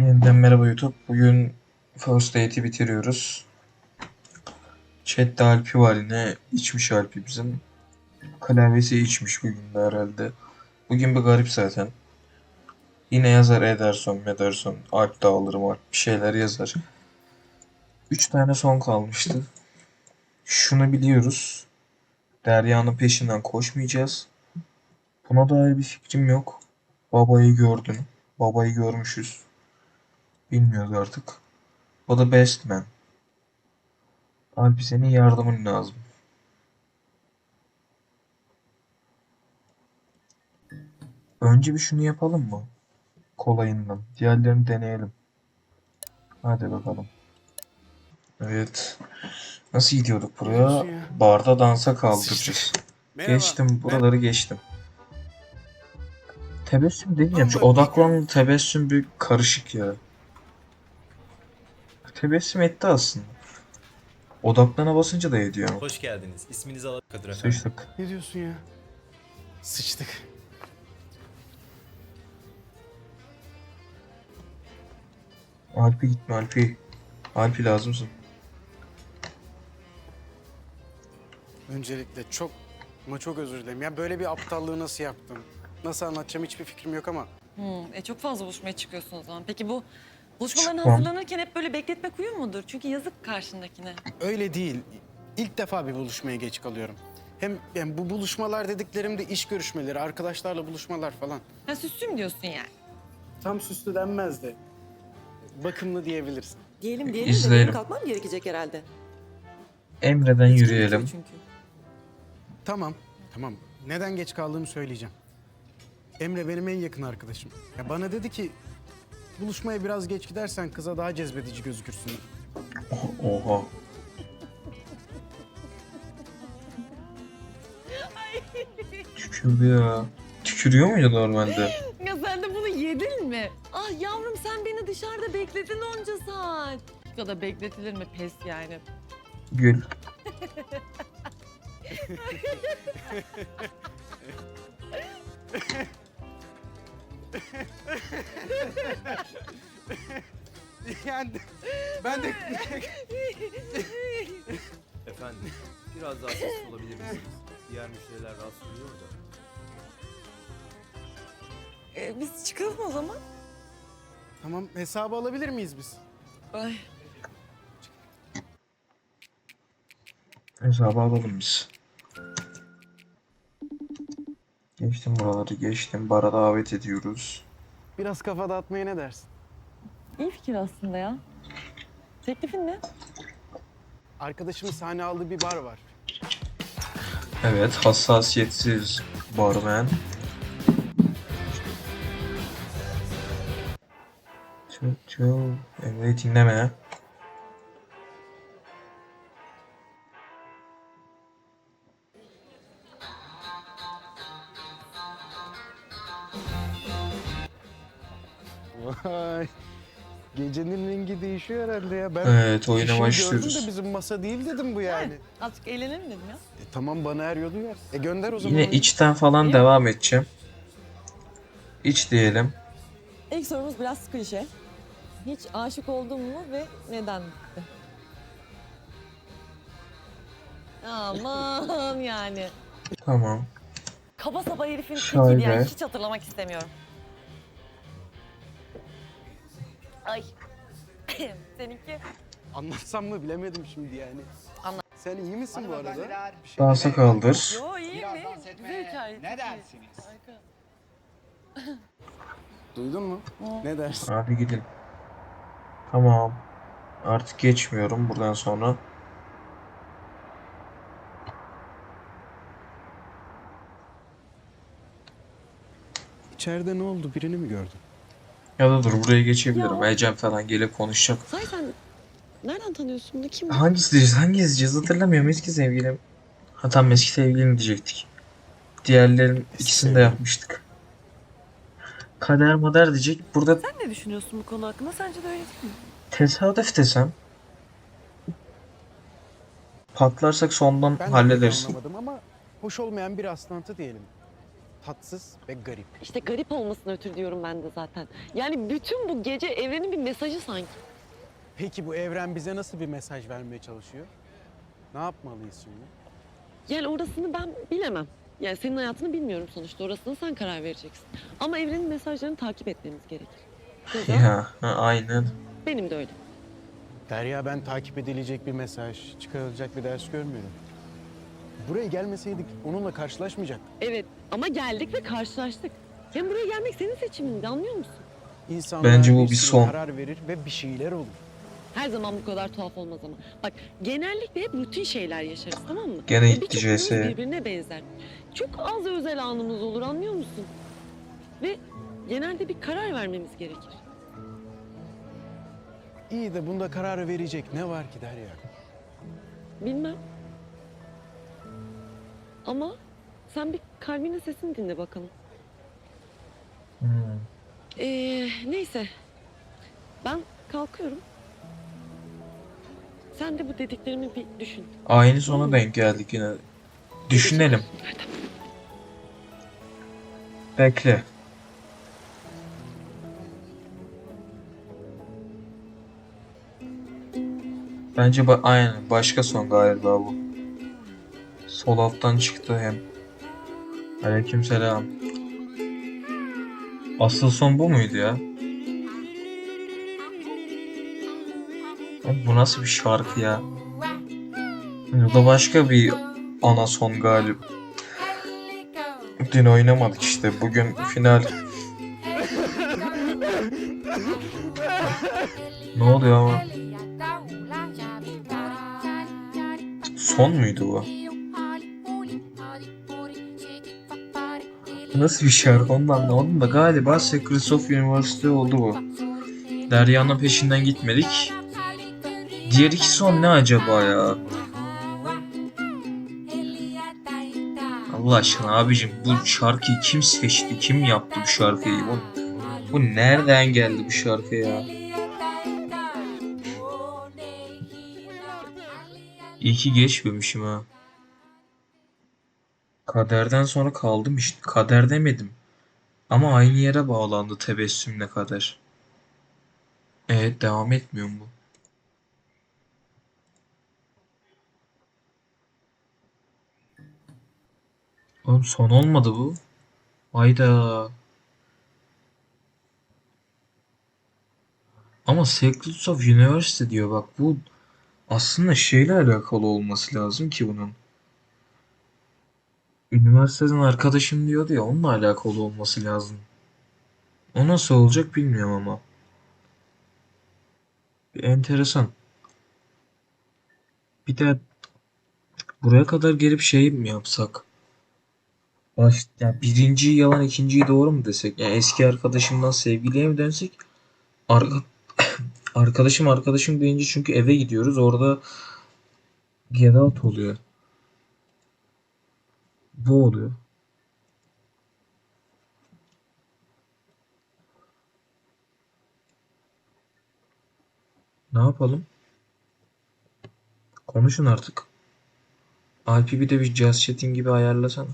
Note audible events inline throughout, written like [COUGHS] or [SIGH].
Yeniden merhaba YouTube. Bugün First Date'i bitiriyoruz. Chat'te Alpi var yine. İçmiş Alpi bizim. Klavyesi içmiş bugün de herhalde. Bugün bir garip zaten. Yine yazar Ederson, Mederson, Alp de alırım Alp bir şeyler yazar. Üç tane son kalmıştı. Şunu biliyoruz. Derya'nın peşinden koşmayacağız. Buna dair bir fikrim yok. Babayı gördün. Babayı görmüşüz. Bilmiyoruz artık. O da best man. Alpi senin yardımın lazım. Önce bir şunu yapalım mı? Kolayından. Diğerlerini deneyelim. Hadi bakalım. Evet. Nasıl gidiyorduk buraya? Barda dansa kaldıracağız. Geçtim. Buraları geçtim. Tebessüm demeyeceğim. Şu odaklanma tebessüm bir karışık ya. Tebessüm etti aslında. Odaklana basınca da ediyor ama. Hoş geldiniz. İsminizi alabilir Kadir Efendi. Sıçtık. Ne diyorsun ya? Sıçtık. Alpi gitme Alpi. Alpi lazımsın. Öncelikle çok ama çok özür dilerim. Ya böyle bir aptallığı nasıl yaptım? Nasıl anlatacağım hiçbir fikrim yok ama Hmm, e çok fazla buluşmaya çıkıyorsun o zaman. Peki bu buluşmaların Çıkmam. hazırlanırken hep böyle bekletmek uyum mudur? Çünkü yazık karşındakine. öyle değil. İlk defa bir buluşmaya geç kalıyorum. Hem yani bu buluşmalar dediklerim de iş görüşmeleri, arkadaşlarla buluşmalar falan. Ha süslüm diyorsun yani. Tam süslü denmez de bakımlı diyebilirsin. Diyelim diyelim de İzleyelim. benim kalkmam gerekecek herhalde. Emre'den yürüyelim. Çünkü. Tamam, tamam. Neden geç kaldığımı söyleyeceğim. Emre benim en yakın arkadaşım. Ya bana dedi ki buluşmaya biraz geç gidersen kıza daha cezbedici gözükürsün. Oha. Tükürdü ya. Tükürüyor muydu normalde? Ya sen de bunu yedin mi? Ah yavrum sen beni dışarıda bekledin onca saat. Bu kadar bekletilir mi pes yani? Gül. [LAUGHS] [LAUGHS] yani ben de Efendim, biraz daha sesli olabilir misiniz? Diğer müşteriler rahatsız oluyor da. E, biz çıkalım o zaman. Tamam hesabı alabilir miyiz biz? Ay. Hesabı alalım biz. Geçtim buraları geçtim. Bara davet ediyoruz. Biraz kafa dağıtmaya ne dersin? İyi fikir aslında ya. Teklifin ne? Arkadaşımın sahne aldığı bir bar var. Evet hassasiyetsiz barman. Çö çö. Emre'yi dinleme. Vay. Gecenin rengi değişiyor herhalde ya. Ben Evet oyuna ışığı gördüm başlıyoruz. de bizim masa değil dedim bu yani. Azıcık eğlenelim dedim ya. E, tamam bana er yolu yer. E gönder o zaman. Yine oyunu. içten falan devam edeceğim. İç diyelim. İlk sorumuz biraz klişe. Hiç aşık oldun mu ve neden? Aman yani. Tamam. Kaba saba herifin Şöyle. tekiydi yani hiç hatırlamak istemiyorum. Ay. [COUGHS] Seninki? Anlatsam mı bilemedim şimdi yani. Anlat. Sen iyi misin bu arada? Bir şey Dansa kaldır. Yo iyi Biraz mi? Güzel hikaye. ne dersiniz? Duydun mu? Ne dersin? Abi gidin. Tamam. Artık geçmiyorum buradan sonra. İçeride ne oldu? Birini mi gördün? Ya da dur buraya geçebilirim. Ecem falan gelip konuşacak. Say sen nereden tanıyorsun bunu? Kim? Hangisi diyeceğiz? Hangisi diyeceğiz? Hatırlamıyorum. Eski sevgilim. Ha tamam eski sevgilim diyecektik. Diğerlerin ikisini de yapmıştık. Kader mader diyecek. Burada Sen ne düşünüyorsun bu konu hakkında? Sence de öyle değil mi? tesadüf desem. Patlarsak sondan Ben de hallederiz. anlamadım ama hoş olmayan bir rastlantı diyelim. Tatsız ve garip. İşte garip olmasına ötürü diyorum ben de zaten. Yani bütün bu gece evrenin bir mesajı sanki. Peki bu evren bize nasıl bir mesaj vermeye çalışıyor? Ne yapmalıyız şimdi? Yani orasını ben bilemem. Yani senin hayatını bilmiyorum sonuçta. Orasını sen karar vereceksin. Ama evrenin mesajlarını takip etmemiz gerekir. Keza Ya ha, aynen. benim de öyle. Derya ben takip edilecek bir mesaj, çıkarılacak bir ders görmüyorum. Buraya gelmeseydik onunla karşılaşmayacak. Evet ama geldik ve karşılaştık. Hem buraya gelmek senin seçimindi anlıyor musun? İnsanlar Bence bu bir sürü son. karar verir ve bir şeyler olur. Her zaman bu kadar tuhaf olmaz ama. Bak genellikle hep rutin şeyler yaşarız tamam mı? Gene Ve gitti birçok CS birbirine benzer. Çok az özel anımız olur anlıyor musun? Ve genelde bir karar vermemiz gerekir. İyi de bunda kararı verecek ne var ki Derya? Bilmem. Ama sen bir kalbinin sesini dinle bakalım. Hmm. Ee, neyse. Ben kalkıyorum. Sen de bu dediklerimi bir düşün. Aynı sona denk geldik yine. Düşünelim. Bekle. Bence ba aynen başka son galiba bu. Sol alttan çıktı hem. Aleykümselam. Asıl son bu muydu ya? Oğlum Bu nasıl bir şarkı ya? Ya da başka bir ana son galiba. Dün oynamadık işte. Bugün final. ne oluyor ama? Son muydu bu? Nasıl bir şarkı onu da anlamadım da galiba Secrets of University oldu bu. Derya'nın peşinden gitmedik. Diğer iki son ne acaba ya? Allah aşkına abicim bu şarkıyı kim seçti? Kim yaptı bu şarkıyı? Bu, bu nereden geldi bu şarkı ya? İyi ki geçmemişim ha. Kaderden sonra kaldım işte. Kader demedim. Ama aynı yere bağlandı tebessümle kader. Evet devam etmiyor mu? Oğlum son olmadı bu. Hayda. Ama Secrets of University diyor bak bu aslında şeyle alakalı olması lazım ki bunun. Üniversiteden arkadaşım diyordu ya onunla alakalı olması lazım. O nasıl olacak bilmiyorum ama. Bir enteresan. Bir de buraya kadar gelip şey mi yapsak? Baş, yani birinciyi yalan ikinciyi doğru mu desek? Yani eski arkadaşımdan sevgiliye mi dönsek? Arka, [COUGHS] arkadaşım arkadaşım deyince çünkü eve gidiyoruz. Orada get out oluyor. Bu oluyor. Ne yapalım? Konuşun artık. Alp'i bir de bir jazz chatting gibi ayarlasana.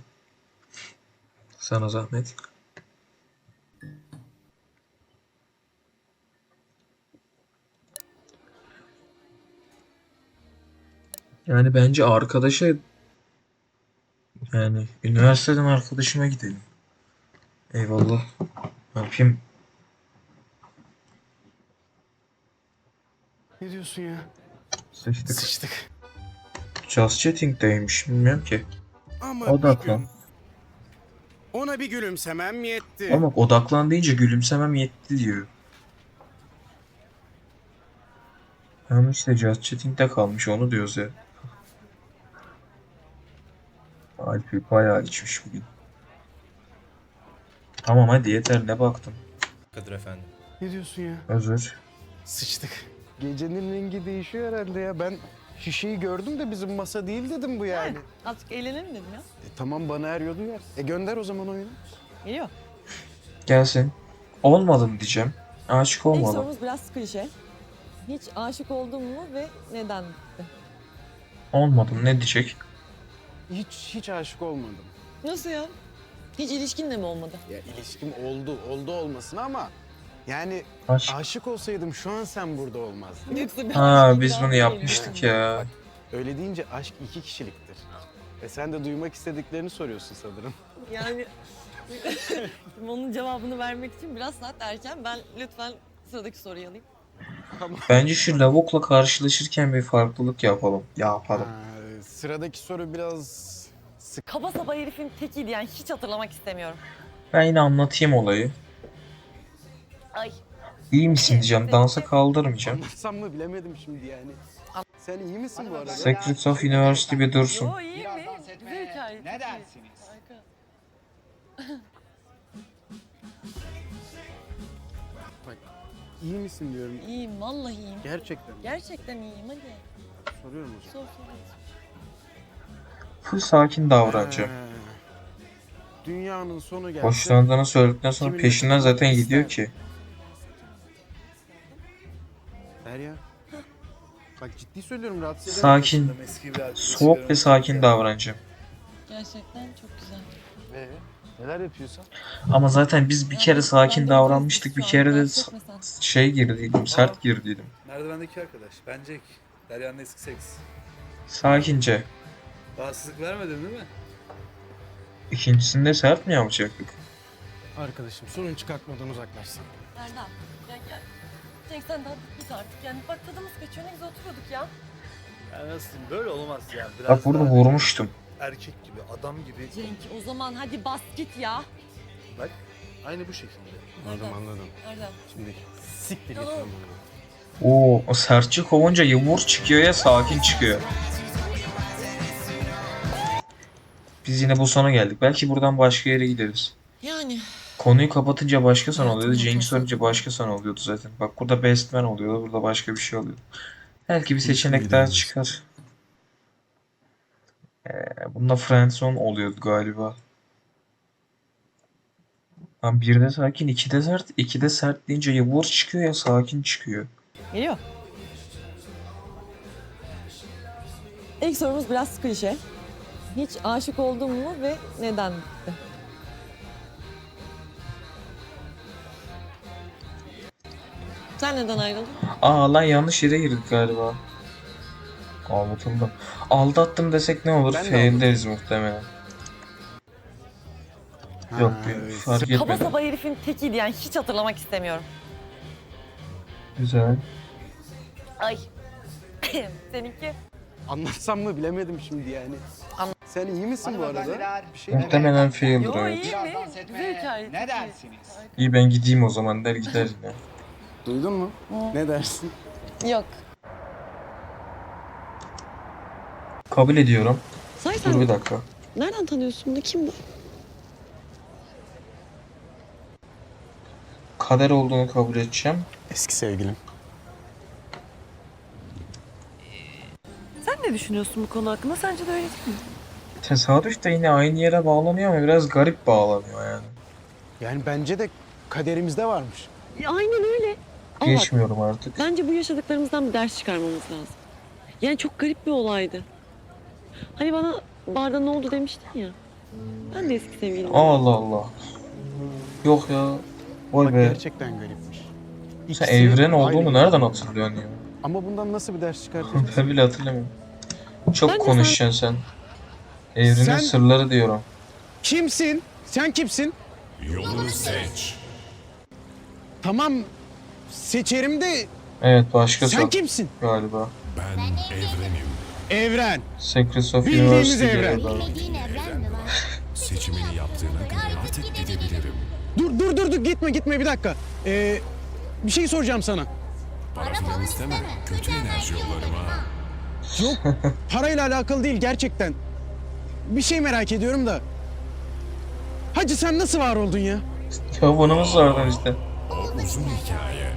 Sana zahmet. Yani bence arkadaşa yani üniversiteden arkadaşıma gidelim. Eyvallah. Ne yapayım? Ne diyorsun ya? Sıçtık. Sıçtık. Just chatting'deymiş. Bilmiyorum ki. Ama Odaklan. bir ona bir gülümsemem yetti. Ama odaklan deyince gülümsemem yetti diyor. Ama işte Just Chatting'de kalmış onu diyoruz ya. Alpi bayağı içmiş bugün. Tamam hadi yeter ne baktım. Kadir efendim. Ne diyorsun ya? Özür. Sıçtık. Gecenin rengi değişiyor herhalde ya. Ben şişeyi gördüm de bizim masa değil dedim bu yani. Azıcık eğlenelim dedim ya. E, tamam bana eriyordu ya. E gönder o zaman oyunu. Geliyor. Gelsin. Olmadım diyeceğim. Aşık İlk olmadım. sorumuz biraz klişe. Hiç aşık oldun mu ve neden? Olmadım ne diyecek? Hiç hiç aşık olmadım. Nasıl ya? Hiç ilişkin de mi olmadı? Ya ilişkim oldu, oldu olmasına ama yani Aşk. aşık olsaydım şu an sen burada olmazdın. Yoksa bir Ha biz bunu yapmıştık ya. Öyle deyince aşk iki kişiliktir. E sen de duymak istediklerini soruyorsun sanırım. Yani [LAUGHS] onun cevabını vermek için biraz saat erken. Ben lütfen sıradaki soruyu alayım. Bence şu lavukla karşılaşırken bir farklılık yapalım. Yapalım. Ha, sıradaki soru biraz sık. Kaba saba herifin tekiydi yani hiç hatırlamak istemiyorum. Ben yine anlatayım olayı. Ay. İyi misin diyeceğim. Dansa kaldırmayacağım. Anlatsam mı bilemedim şimdi yani. Sen iyi misin bu arada? Secrets of University bir dursun. Yo iyi mi? Güzel hikaye. ne çok iyi. dersiniz? [LAUGHS] Harika. İyi misin diyorum. İyiyim vallahi iyiyim. Gerçekten. Gerçekten iyiyim hadi. Soruyorum zaman. Sor sor. Full sakin davranacağım. Dünyanın sonu gelse... Hoşlandığını söyledikten sonra peşinden zaten gidiyor ki. Derya. Bak ciddi söylüyorum rahatsız eder. Sakin, soğuk ve sakin davranacağım. Gerçekten çok güzel. Ee, neler yapıyorsun? Ama zaten biz bir kere sakin davranmıştık. Bir kere de şey girdiydim, sert girdiydim. Merdivendeki arkadaş. Bence Derya'nın eski seks. Sakince. Rahatsızlık vermedin değil mi? İkincisinde sert mi yapacaktık? Arkadaşım sorun çıkartmadan uzaklaşsın. Erdem ya gel. Cenk sen daha git artık yani bak tadımız kaçıyor ne güzel oturuyorduk ya. Ya nasıl böyle olmaz ya. Biraz Bak burada daha vurmuştum. Erkek gibi, adam gibi. Cenk o zaman hadi bas git ya. Bak aynı bu şekilde. Anladım anladım. Erdem. Şimdi siktir git lan. Oo, o sertçe kovunca ya vur çıkıyor ya sakin çıkıyor. Biz yine bu sona geldik. Belki buradan başka yere gideriz. Yani Konuyu kapatınca başka son oluyordu. tamam. sorunca başka son oluyordu zaten. Bak burada Best Man oluyordu. Burada başka bir şey oluyordu. Belki bir seçenek daha çıkar. Ee, bunda Friendzone oluyordu galiba. Lan bir de sakin, iki de sert. iki de sert deyince ya vur çıkıyor ya sakin çıkıyor. geliyor. İlk sorumuz biraz klişe. Hiç aşık oldun mu ve neden? Sen neden ayrıldın? Aa lan yanlış yere girdik galiba. Aldatıldım. Aldattım desek ne olur? Ben de Fail deriz muhtemelen. Yok Ha, bir evet. fark Kaba etmedi. saba herifin tekiydi yani hiç hatırlamak istemiyorum. Güzel. Ay. [COUGHS] Seninki? Anlatsam mı bilemedim şimdi yani. Anla- Sen iyi misin bu arada? Bir şey Muhtemelen faildir Yo evet. iyi mi? Güzel hikaye. ne dersiniz? İyi ben gideyim o zaman der gider yine. [LAUGHS] Duydun mu? Ne dersin? Yok. Kabul ediyorum. Say Dur bir sen dakika. nereden tanıyorsun bunu? Kim bu? Kader olduğunu kabul edeceğim. Eski sevgilim. Sen ne düşünüyorsun bu konu hakkında? Sence de öyle değil mi? Tesadüf de yine aynı yere bağlanıyor ama biraz garip bağlanıyor yani. Yani bence de kaderimizde varmış. Aynen öyle. Ama bak, Geçmiyorum artık. bence bu yaşadıklarımızdan bir ders çıkarmamız lazım. Yani çok garip bir olaydı. Hani bana barda ne oldu demiştin ya. Ben de eski sevgilim. Allah Allah. Yok ya. Vay Bak be. gerçekten garipmiş. Sen İkisi evren aynı olduğunu nereden hatırlıyorsun ya? Ama bundan nasıl bir ders çıkartacağız? [LAUGHS] Ben bile hatırlamıyorum. Çok Ben de konuşacaksın sen. Evrenin Sen- sırları diyorum. kimsin? Sen kimsin? Yolunu seç. Tamam seçerim de Evet başka sen kimsin? galiba. Ben evrenim. Evren. Secrets of Bildiğimiz University evren. galiba. Bilmediğin evren mi var? [LAUGHS] Seçimini yaptığına göre artık gidebilirim. Dur dur dur dur gitme gitme bir dakika. Ee, bir şey soracağım sana. Para falan isteme. Kötü enerji yollarım ha. Yok [LAUGHS] parayla alakalı değil gerçekten. Bir şey merak ediyorum da. Hacı sen nasıl var oldun ya? Ya bunumuz vardı işte. O uzun hikaye.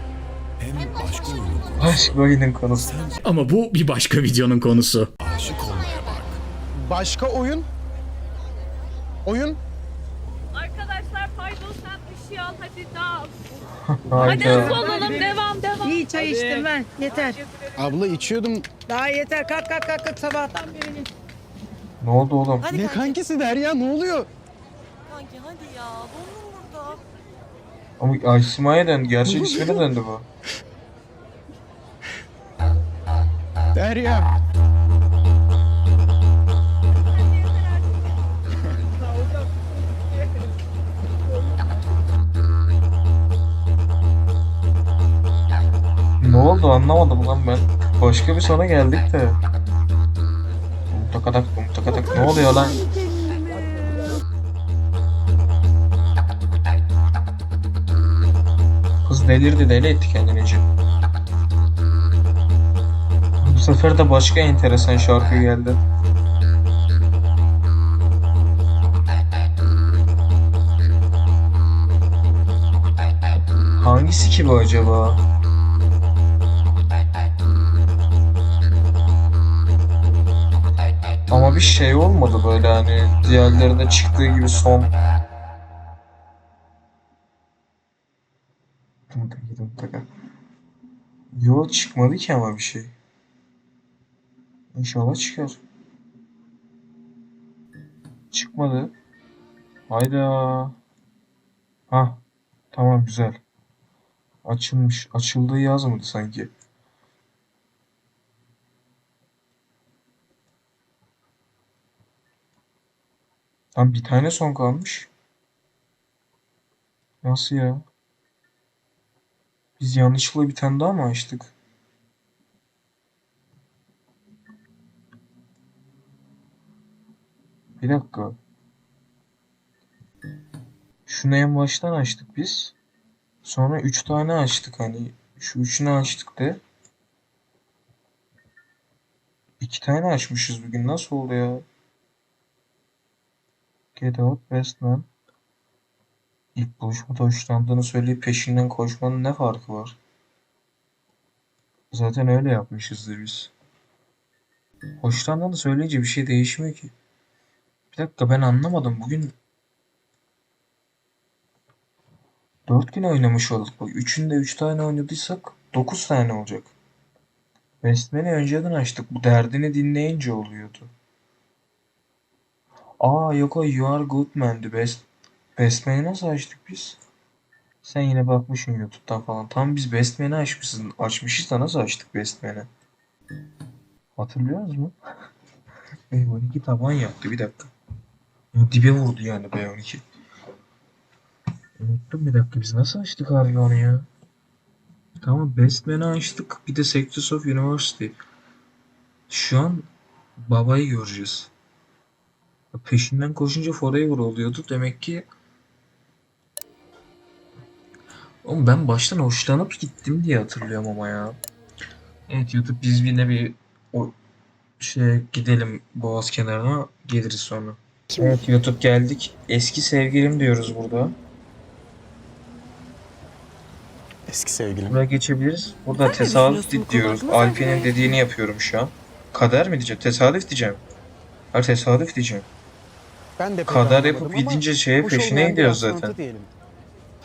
Hem başka oyunu konusu. Aşk oyunun konusu. Ama bu bir başka videonun konusu. Aşık olmaya bak. Başka oyun? Oyun? Arkadaşlar pardon sen ışığı al hadi daha. [LAUGHS] Hayda. Olalım devam devam. İyi çay içtim ben. Yeter. Abla içiyordum. Daha yeter. Kalk kalk kalk. kalk. Sabahtan beri. Ne oldu oğlum? Hadi Ne kanki. kankisi der ya ne oluyor? kanki. Hadi ya. Dondum burada. Ama Aysima'ya döndü. Gerçek ismine döndü bu. Derya. Ne oldu anlamadım lan ben. Başka bir sona geldik de. Mutakadak mutakadak ne oluyor lan? Kız delirdi deli etti kendini. Bu sefer de başka enteresan şarkı geldi. Hangisi ki bu acaba? Ama bir şey olmadı böyle hani diğerlerinde çıktığı gibi son. Yo çıkmadı ki ama bir şey. İnşallah çıkar. Çıkmadı. Hayda. Ha, tamam güzel. Açılmış. Açıldığı yazmadı sanki. Tam bir tane son kalmış. Nasıl ya? Biz yanlışlıkla bir tane daha mı açtık? Bir dakika. Şunu en baştan açtık biz. Sonra üç tane açtık hani. Şu üçünü açtık de. İki tane açmışız bugün. Nasıl oldu ya? Best man. İlk buluşmada hoşlandığını söyleyip peşinden koşmanın ne farkı var? Zaten öyle yapmışızdır biz. Hoşlandığını söyleyince bir şey değişmiyor ki. Bir dakika ben anlamadım. Bugün dört gün oynamış olduk. Üçünde üç tane oynadıysak dokuz tane olacak. Bestman'i önceden açtık. Bu derdini dinleyince oluyordu. Aa yok o You Are Good Man'di. Best, Bestman'i nasıl açtık biz? Sen yine bakmışsın YouTube'dan falan. Tam biz Bestman'i açmışız. Açmışız da nasıl açtık Bestman'i? Hatırlıyor musun? [LAUGHS] B12 taban yaptı bir dakika. Ya dibe vurdu yani B12. Unuttum bir dakika biz nasıl açtık harbi onu ya? Tamam Bestman'i açtık. Bir de Sectors of University. Şu an babayı göreceğiz. Peşinden koşunca Forever oluyordu. Demek ki Oğlum ben baştan hoşlanıp gittim diye hatırlıyorum ama ya. Evet YouTube biz yine bir o şeye gidelim Boğaz kenarına geliriz sonra. Evet YouTube geldik. Eski sevgilim diyoruz burada. Eski sevgilim. Buraya geçebiliriz. Burada Sen tesadüf diyoruz. Alpi'nin dediğini yapıyorum şu an. Kader mi diyeceğim? Tesadüf diyeceğim. Hayır tesadüf diyeceğim. Ben de pek anlamadım yapıp ama gidince şeye hoş peşine olmayan bir rastlantı zaten. Diyelim.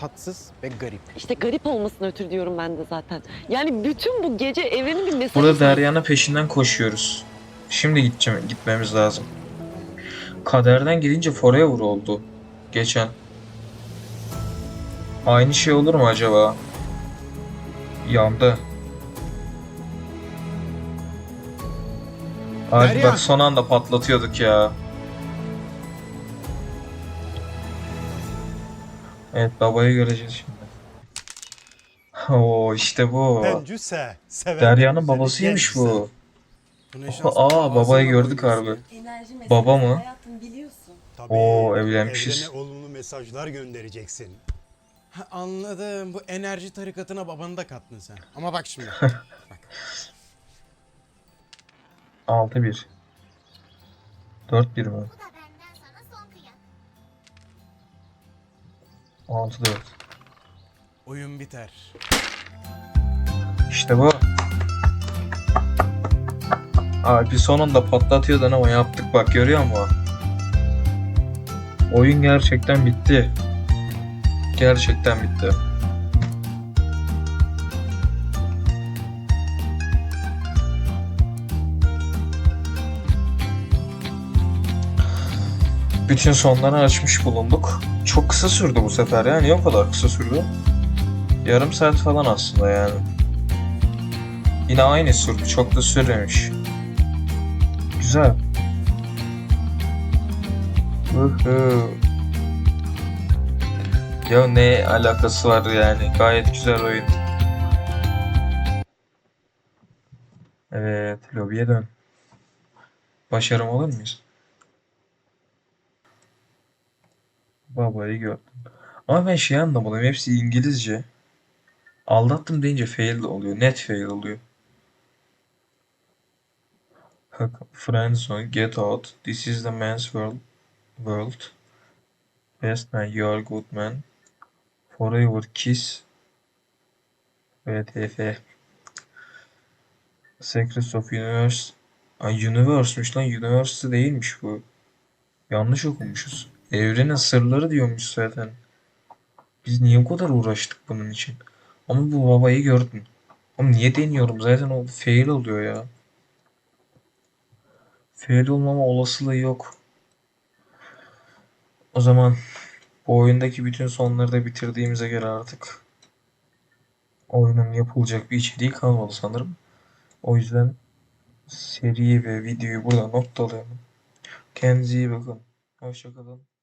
Tatsız ve garip. İşte garip olmasına ötürü diyorum ben de zaten. Yani bütün bu gece evrenin bir mesajı. Burada Derya'nın peşinden koşuyoruz. Şimdi gideceğim, gitmemiz lazım. Kaderden gidince Forever oldu. Geçen. Aynı şey olur mu acaba? Yandı. Abi Derya! bak son anda patlatıyorduk ya. Evet babayı göreceğiz şimdi. Oo işte bu. Pencüse, seven Derya'nın güzeli babasıymış bu. Bu ne Aa, şans. aa, babayı Ağzına gördük koyuyorsun harbi. ya. Enerji meselesi. Baba mı? Hayatım biliyorsun. Tabii, Oo, evlenmişiz. Evrene olumlu mesajlar göndereceksin. Ha, anladım. Bu enerji tarikatına babanı da kattın sen. Ama bak şimdi. [LAUGHS] bak. 6-1. 4-1 mi? 16-4. Oyun biter. İşte bu. Abi sonunda patlatıyordun ama yaptık bak görüyor musun? Oyun gerçekten bitti. Gerçekten bitti. Bütün sonları açmış bulunduk. Çok kısa sürdü bu sefer ya. Niye o kadar kısa sürdü? Yarım saat falan aslında yani. Yine aynı sürdü. Çok da sürmemiş. Güzel. Ya ne alakası var yani? Gayet güzel oyun. Evet, lobiye dön. Başarım olur muyuz? Babayı gördüm. Ama ben şey anlamadım. Hepsi İngilizce. Aldattım deyince fail oluyor. Net fail oluyor. Bak, Friendzone, Get Out, This is the Man's World, World, Best Man, You Are Good Man, Forever Kiss, VTF, Secrets of Universe, Ay Universe'miş lan, Universe değilmiş bu. Yanlış okumuşuz. Evrenin sırları diyormuş zaten. Biz niye o kadar uğraştık bunun için? Ama bu babayı gördüm. Ama niye deniyorum? Zaten o fail oluyor ya. Fail olmama olasılığı yok. O zaman bu oyundaki bütün sonları da bitirdiğimize göre artık oyunun yapılacak bir içeriği kalmadı sanırım. O yüzden seriyi ve videoyu burada noktalayalım. Kendinize iyi bakın. Hoşçakalın.